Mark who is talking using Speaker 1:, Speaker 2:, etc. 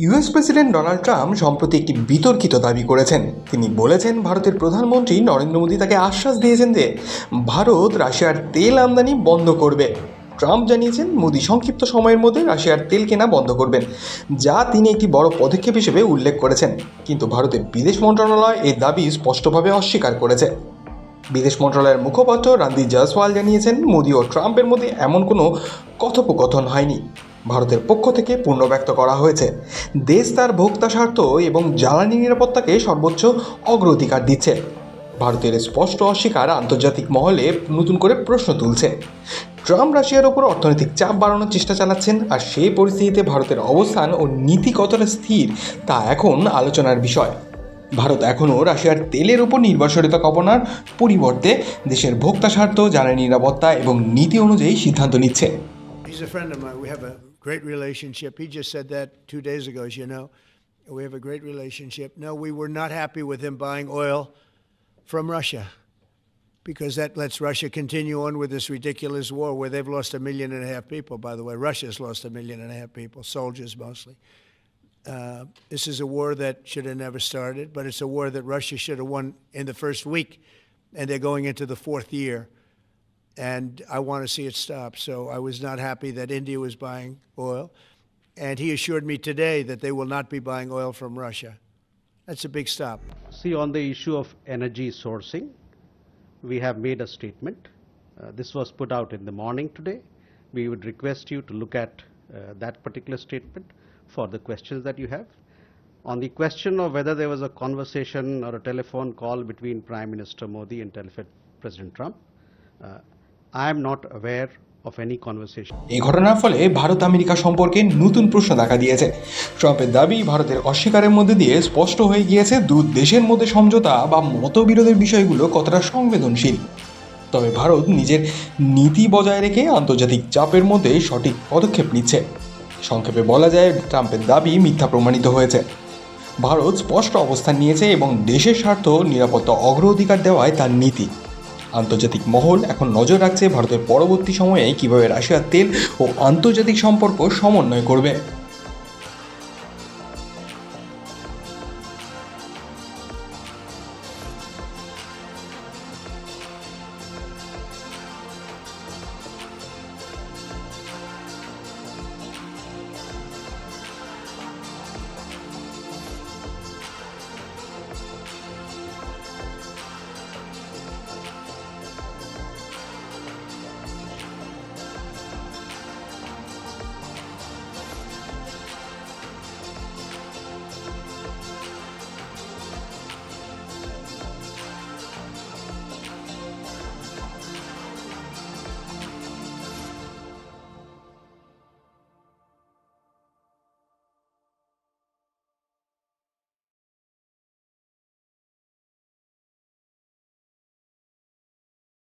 Speaker 1: US president Donald Trump সম্প্রতি একটি বিতর্কিত দাবি করেছেন। তিনি বলেছেন, ভারতের প্রধানমন্ত্রী নরেন্দ্র মোদী তাকে আশ্বাস দিয়েছেন যে ভারত রাশিয়ার তেল আমদানি বন্ধ করবে। ট্রাম্প জানিয়েছেন, মোদী সংক্ষিপ্ত সময়ের মধ্যে রাশিয়ার তেল কেনা বন্ধ করবেন, যা তিনি একটি বড় পদক্ষেপ হিসেবে উল্লেখ করেছেন। কিন্তু ভারতের বিদেশ মন্ত্রণালয় এই দাবি স্পষ্টভাবে অস্বীকার করেছে। বিদেশ মন্ত্রণালয়ের মুখপাত্র রান্দীপ জয়সওয়াল জানিয়েছেন, মোদি ও ট্রাম্পের মধ্যে এমন কোনো কথোপকথন হয়নি। ভারতের পক্ষ থেকে পূর্ণ ব্যক্ত করা হয়েছে। দেশ তার ভোক্তা স্বার্থ এবং জ্বালানি নিরাপত্তাকে সর্বোচ্চ অগ্রাধিকার দিচ্ছে। ভারতের স্পষ্ট অস্বীকার আন্তর্জাতিক মহলে নতুন করে প্রশ্ন তুলছে। ট্রাম্প রাশিয়ার ওপর অর্থনৈতিক চাপ বাড়ানোর চেষ্টা চালাচ্ছেন আর সেই পরিস্থিতিতে ভারতের অবস্থান ও নীতি কতটা স্থির তা এখন আলোচনার বিষয়। ভারত এখনও রাশিয়ার তেলের উপর নির্ভরশীলতা কমানোর পরিবর্তে দেশের ভোক্তা স্বার্থ জ্বালানি নিরাপত্তা এবং নীতি অনুযায়ী সিদ্ধান্ত নিচ্ছে
Speaker 2: great relationship. He just said that two days ago, as you know. We have a great relationship. No, we were not happy with him buying oil from Russia because that lets Russia continue on with this ridiculous war where they've lost a million and a half people, by the way. Russia's lost a million and a half people, soldiers mostly. Uh, this is a war that should have never started, but it's a war that Russia should have won in the first week, and they're going into the fourth year and I want to see it stop. So I was not happy that India was buying oil. And he assured me today that they will not be buying oil from Russia. That's a big stop.
Speaker 3: See, on the issue of energy sourcing, we have made a statement. Uh, this was put out in the morning today. We would request you to look at uh, that particular statement for the questions that you have. On the question of whether there was a conversation or a telephone call between Prime Minister Modi and President Trump, uh, I am not aware.
Speaker 1: এই ঘটনার ফলে Bharat America সম্পর্কে নতুন প্রশ্ন দেখা দিয়েছে ট্রাম্পের দাবি ভারতের অস্বীকারের মধ্যে দিয়ে স্পষ্ট হয়ে গিয়েছে দু দেশের মধ্যে সমঝোতা বা মতবিরোধের বিষয়গুলো কতটা সংবেদনশীল তবে ভারত নিজের নীতি বজায় রেখে আন্তর্জাতিক চাপের মধ্যে সঠিক পদক্ষেপ নিচ্ছে সংক্ষেপে বলা যায়, ট্রাম্পের দাবি মিথ্যা প্রমাণিত হয়েছে। ভারত স্পষ্ট অবস্থান নিয়েছে এবং দেশের স্বার্থ, নিরাপত্তা অগ্রাধিকার দেওয়ায় তার নীতি। আন্তর্জাতিক মহল এখন নজর রাখছে ভারতের পরবর্তী সময়ে কীভাবে রাশিয়ার তেল ও আন্তর্জাতিক সম্পর্ক সমন্বয় করবে।